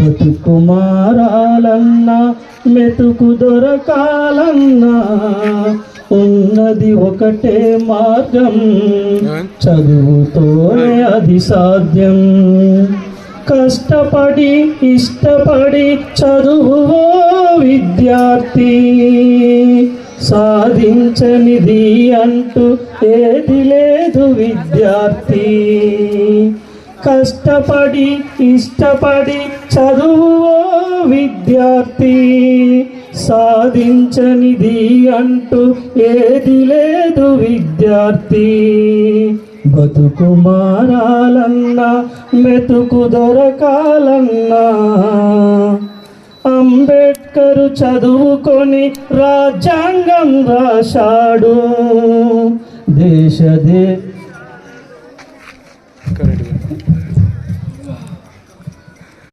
బతుకు మారాలన్నా మెతుకు దొరకాలన్నా ఉన్నది ఒకటే మార్గం. చదువుతోనే అది సాధ్యం. కష్టపడి ఇష్టపడి చదువు విద్యార్థి సాధించనిది అంటూ ఏది లేదు విద్యార్థి. కష్టపడి ఇష్టపడి చదువు విద్యార్థి. సాధించనిది అంటూ ఏది లేదు విద్యార్థి. బతుకు మారాలన్నా మెతుకు దొరకాలన్నా. అంబేద్కరు చదువుకొని రాజ్యాంగం రాశాడు. దేశ